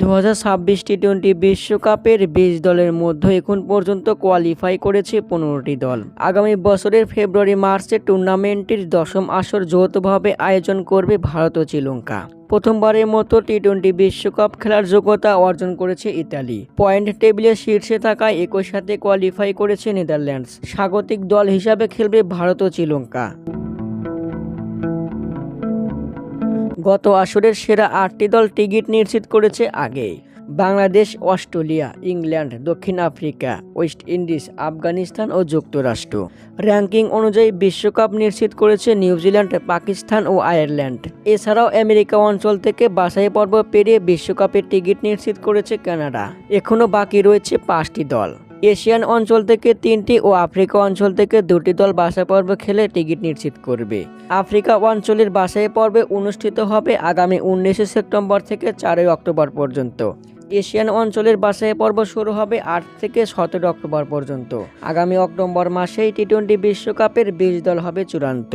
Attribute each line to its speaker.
Speaker 1: দু হাজার ছাব্বিশ টি টোয়েন্টি বিশ্বকাপের বিশ দলের মধ্যে এখন পর্যন্ত কোয়ালিফাই করেছে পনেরোটি দল। আগামী বছরের ফেব্রুয়ারি, মার্চে টুর্নামেন্টটির দশম আসর যৌথভাবে আয়োজন করবে ভারত ও শ্রীলঙ্কা। প্রথমবারের মতো টি টোয়েন্টি বিশ্বকাপ খেলার যোগ্যতা অর্জন করেছে ইতালি। পয়েন্ট টেবিলের শীর্ষে থাকায় একই সাথে কোয়ালিফাই করেছে নেদারল্যান্ডস। স্বাগতিক দল হিসাবে খেলবে ভারত ও শ্রীলঙ্কা। গত আসরের সেরা আটটি দল টিকিট নিশ্চিত করেছে আগেই। বাংলাদেশ, অস্ট্রেলিয়া, ইংল্যান্ড, দক্ষিণ আফ্রিকা, ওয়েস্ট ইন্ডিজ, আফগানিস্তান ও যুক্তরাষ্ট্র। র্যাঙ্কিং অনুযায়ী বিশ্বকাপ নিশ্চিত করেছে নিউজিল্যান্ড, পাকিস্তান ও আয়ারল্যান্ড। এছাড়াও আমেরিকা অঞ্চল থেকে বাছাই পর্ব পেরিয়ে বিশ্বকাপের টিকিট নিশ্চিত করেছে কানাডা। এখনও বাকি রয়েছে পাঁচটি দল। এশিয়ান অঞ্চল থেকে তিনটি ও আফ্রিকা অঞ্চল থেকে দুটি দল বাছাই পর্ব খেলে টিকিট নিশ্চিত করবে। আফ্রিকা অঞ্চলের বাছাই পর্বে অনুষ্ঠিত হবে আগামী উনিশে সেপ্টেম্বর থেকে চারই অক্টোবর পর্যন্ত। এশিয়ান অঞ্চলের বাছাই পর্ব শুরু হবে আট থেকে সতেরো অক্টোবর পর্যন্ত। আগামী অক্টোবর মাসেই টি টোয়েন্টি বিশ্বকাপের বিশ দল হবে চূড়ান্ত।